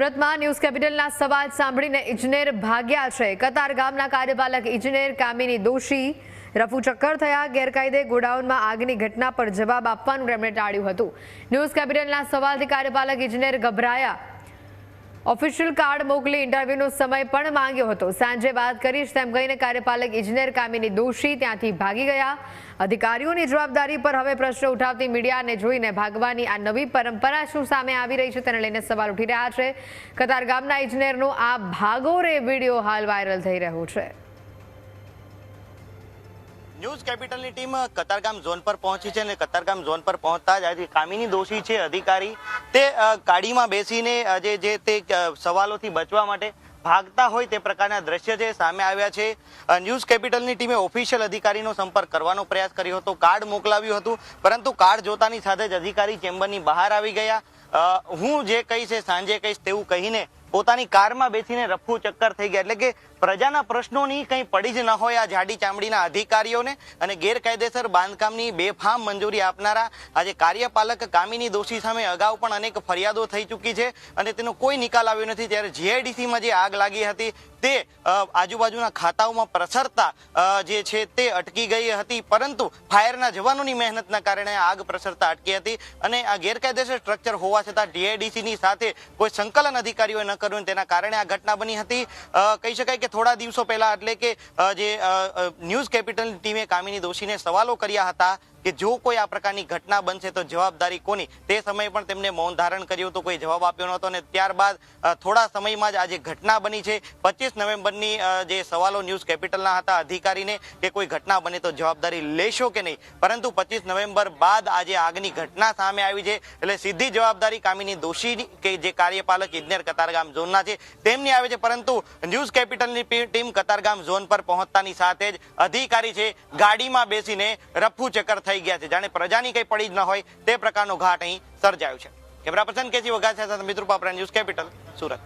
સુરતમાં ન્યૂઝ કેપિટલના સવાલ સાંભળીને ઇજનેર ભાગ્યા છે. કતાર ગામના કાર્યપાલક ઇજનેર કામિની દોશી રફુ ચક્કર થયા. ગેરકાયદે ગોડાઉનમાં આગની ઘટના પર જવાબ આપવાનું તેમણે ટાળ્યું હતું. ન્યૂઝ કેપિટલના સવાલથી કાર્યપાલક ઇજનેર ગભરાયા. ઓફિશિયલ કાર્ડ મોકલી ઇન્ટરવ્યુનો સમય પણ માંગ્યો હતો. સાંજે વાત કરીશ તેમ કહીને કાર્યપાલક ઇજનેર કામિની દોશી ત્યાંથી ભાગી ગયા. અધિકારીઓની જવાબદારી પર હવે પ્રશ્ન ઉઠાવતી મીડિયાને જોઈને ભાગવાની આ નવી પરંપરા શું સામે આવી રહી છે તેને લઈને સવાલ ઉઠી રહ્યા છે. કતાર ગામના ઇજનેરનો આ ભાગોરે વીડિયો હાલ વાયરલ થઈ રહ્યો છે. ન્યૂઝ કેપિટલની ટીમ કતારગામ ઝોન પર પહોંચી છે અને કતારગામ ઝોન પર પહોંચતા જ આજે કામિની દોષી છે અધિકારી. તે ગાડીમાં બેસીને આજે જે જે તે સવાલોથી બચવા માટે ભાગતા હોય તે પ્રકારના દ્રશ્ય છે સામે આવ્યા છે. ન્યૂઝ કેપિટલની ટીમે ઓફિશિયલ અધિકારીનો સંપર્ક કરવાનો પ્રયાસ કર્યો હતો. કાર્ડ મોકલાવ્યું હતું, પરંતુ કાર્ડ જોતાની સાથે જ અધિકારી ચેમ્બરની બહાર આવી ગયા. હું જે કહીશ એ સાંજે કહીશ તેવું કહીને પોતાની કારમાં બેસીને રફુ ચક્કર થઈ ગયા. એટલે કે પ્રજાના પ્રશ્નોની કંઈ પડી જ ન હોય આ જાડી ચામડીના અધિકારીઓને. અને ગેરકાયદેસર બાંધકામની બેફામ મંજૂરી આપનારા આજે કાર્યપાલક કામિની દોષી સામે અગાઉ પણ અનેક ફરિયાદો થઈ ચૂકી છે અને તેનો કોઈ નિકાલ આવ્યો નથી. ત્યારે જીઆઈડીસીમાં જે આગ લાગી હતી તે આજુબાજુના ખાતાઓમાં પ્રસરતા જે છે તે અટકી ગઈ હતી. પરંતુ ફાયરના જવાનોની મહેનતના કારણે આગ પ્રસરતા અટકી હતી. અને આ ગેરકાયદેસર સ્ટ્રક્ચર હોવા છતાં ડીઆઈડીસીની સાથે કોઈ સંકલન અધિકારીઓએ ન કર્યું તેના કારણે આ ઘટના બની હતી. કહી શકાય કે થોડા દિવસો પહેલા એટલે કે જે ન્યૂઝ કેપિટલ ટીમે કામિની દોશીને સવાલો કર્યા હતા કે જો કોઈ આ પ્રકારની ઘટના બનશે તો જવાબદારી કોની? તે સમયે પણ તેમને મૌન ધારણ કર્યું હતું, કોઈ જવાબ આપ્યો નહોતો અને ત્યારબાદ થોડા સમયમાં જ આજે ઘટના બની છે, પચીસ નવેમ્બરની જે સવાલો ન્યૂઝ કેપિટલના હતા, અધિકારીને કે કોઈ ઘટના બને તો જવાબદારી લેશો કે નહીં? પરંતુ પચીસ નવેમ્બર બાદ આજે આગની ઘટના સામે આવી છે, એટલે સીધી જવાબદારી કામિની દોષી કે જે કાર્યપાલક ઇજનેર કતારગામ ઝોનના છે, તેમની આવે છે. પરંતુ ન્યૂઝ કેપિટલની ટીમ કતારગામ ઝોન પર પહોંચતાની સાથે જ અધિકારી છે, ગાડીમાં બેસીને રફુ ચક્કર થઈ ગયા છે. જાણે પ્રજાની કંઈ પડી જ ન હોય તે પ્રકારનો ઘાટ અહીં સર્જાયો છે. કેમેરા પર્સન કેસી વઘાસિયા સાથે મિત્રો પાપરા ન્યૂઝ કેપિટલ, સુરત.